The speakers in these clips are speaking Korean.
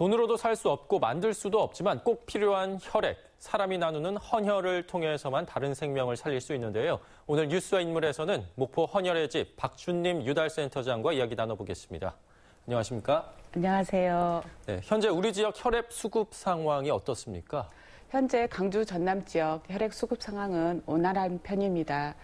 돈으로도 살 수 없고 만들 수도 없지만 꼭 필요한 혈액, 사람이 나누는 헌혈을 통해서만 다른 생명을 살릴 수 있는데요. 오늘 뉴스와 인물에서는 목포 헌혈의 집 박준님 유달센터장과 이야기 나눠보겠습니다. 안녕하십니까? 안녕하세요. 네, 현재 우리 지역 혈액 수급 상황이 어떻습니까? 현재 강주 전남 지역 혈액 수급 상황은 원활한 편입니다.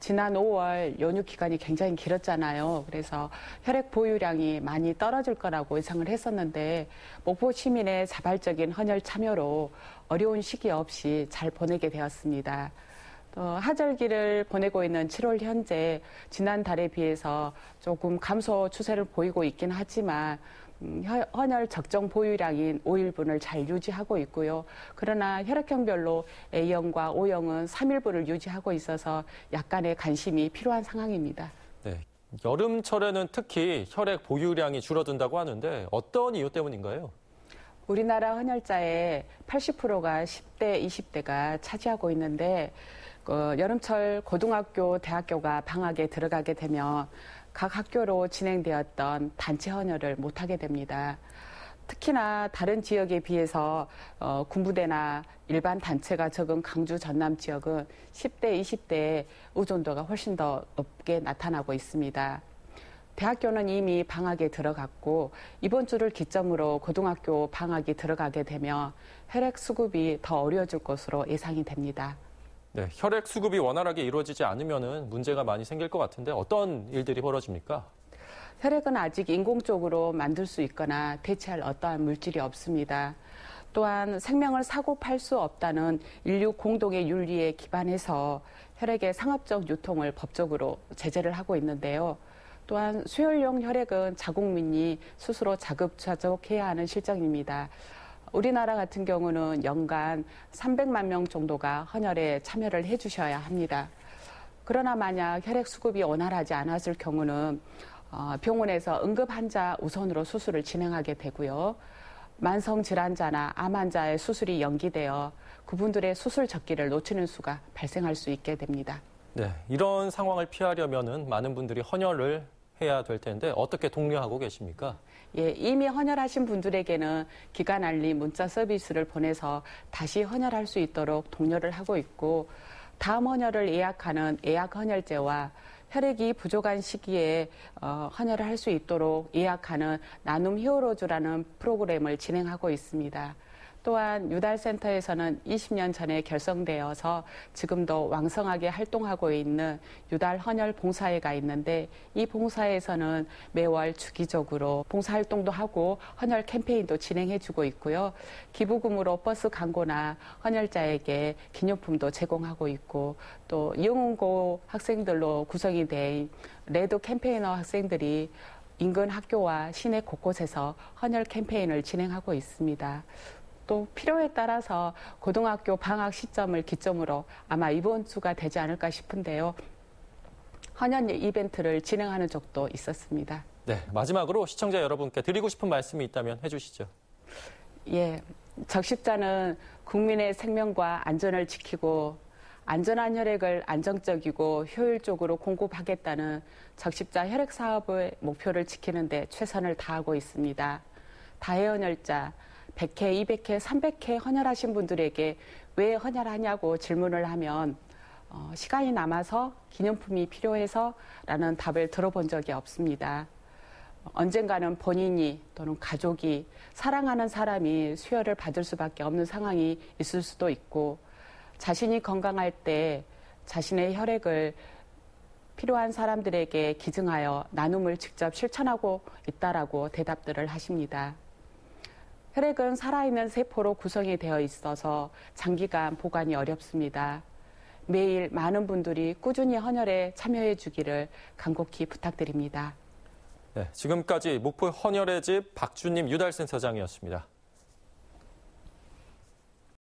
지난 5월 연휴 기간이 굉장히 길었잖아요. 그래서 혈액 보유량이 많이 떨어질 거라고 예상을 했었는데 목포 시민의 자발적인 헌혈 참여로 어려운 시기 없이 잘 보내게 되었습니다. 또 하절기를 보내고 있는 7월 현재 지난달에 비해서 조금 감소 추세를 보이고 있긴 하지만 음, 헌혈 적정 보유량인 5일분을 잘 유지하고 있고요. 그러나 혈액형별로 A형과 O형은 3일분을 유지하고 있어서 약간의 관심이 필요한 상황입니다. 네. 여름철에는 특히 혈액 보유량이 줄어든다고 하는데 어떤 이유 때문인가요? 우리나라 헌혈자의 80%가 10대, 20대가 차지하고 있는데 그 여름철 고등학교, 대학교가 방학에 들어가게 되면 각 학교로 진행되었던 단체 헌혈을 못하게 됩니다. 특히나 다른 지역에 비해서 어, 군부대나 일반 단체가 적은 강주 전남 지역은 10대, 20대의 의존도가 훨씬 더 높게 나타나고 있습니다. 대학교는 이미 방학에 들어갔고 이번 주를 기점으로 고등학교 방학이 들어가게 되면 혈액 수급이 더 어려워질 것으로 예상이 됩니다. 네, 혈액 수급이 원활하게 이루어지지 않으면 문제가 많이 생길 것 같은데 어떤 일들이 벌어집니까? 혈액은 아직 인공적으로 만들 수 있거나 대체할 어떠한 물질이 없습니다. 또한 생명을 사고 팔 수 없다는 인류 공동의 윤리에 기반해서 혈액의 상업적 유통을 법적으로 제재를 하고 있는데요. 또한 수혈용 혈액은 자국민이 스스로 자급자족해야 하는 실정입니다. 우리나라 같은 경우는 연간 300만 명 정도가 헌혈에 참여를 해 주셔야 합니다. 그러나 만약 혈액 수급이 원활하지 않았을 경우는 어, 병원에서 응급 환자 우선으로 수술을 진행하게 되고요. 만성 질환자나 암 환자의 수술이 연기되어 그분들의 수술 적기를 놓치는 수가 발생할 수 있게 됩니다. 네, 이런 상황을 피하려면 많은 분들이 헌혈을 해야 될 텐데 어떻게 독려하고 계십니까? 예, 이미 헌혈하신 분들에게는 기간 알림 문자 서비스를 보내서 다시 헌혈할 수 있도록 독려를 하고 있고 다음 헌혈을 예약하는 예약 헌혈제와 혈액이 부족한 시기에 어, 헌혈을 할 수 있도록 예약하는 나눔 히어로즈라는 프로그램을 진행하고 있습니다. 또한 유달센터에서는 20년 전에 결성되어서 지금도 왕성하게 활동하고 있는 유달 헌혈 봉사회가 있는데 이 봉사회에서는 매월 주기적으로 봉사활동도 하고 헌혈 캠페인도 진행해주고 있고요. 기부금으로 버스 광고나 헌혈자에게 기념품도 제공하고 있고 또 영웅고 학생들로 구성이 된 레드 캠페이너 학생들이 인근 학교와 시내 곳곳에서 헌혈 캠페인을 진행하고 있습니다. 또 필요에 따라서 고등학교 방학 시점을 기점으로 아마 이번 주가 되지 않을까 싶은데요. 헌혈 이벤트를 진행하는 적도 있었습니다. 네, 마지막으로 시청자 여러분께 드리고 싶은 말씀이 있다면 해주시죠. 예, 적십자는 국민의 생명과 안전을 지키고 안전한 혈액을 안정적이고 효율적으로 공급하겠다는 적십자 혈액 사업의 목표를 지키는데 최선을 다하고 있습니다. 다해헌혈자 100회, 200회, 300회 헌혈하신 분들에게 왜 헌혈하냐고 질문을 하면 어, 시간이 남아서 기념품이 필요해서 라는 답을 들어본 적이 없습니다. 언젠가는 본인이 또는 가족이 사랑하는 사람이 수혈을 받을 수밖에 없는 상황이 있을 수도 있고 자신이 건강할 때 자신의 혈액을 필요한 사람들에게 기증하여 나눔을 직접 실천하고 있다라고 대답들을 하십니다. 혈액은 살아있는 세포로 구성이 되어 있어서 장기간 보관이 어렵습니다. 매일 많은 분들이 꾸준히 헌혈에 참여해 주기를 간곡히 부탁드립니다. 네, 지금까지 목포 헌혈의 집 박주님 유달센터장이었습니다.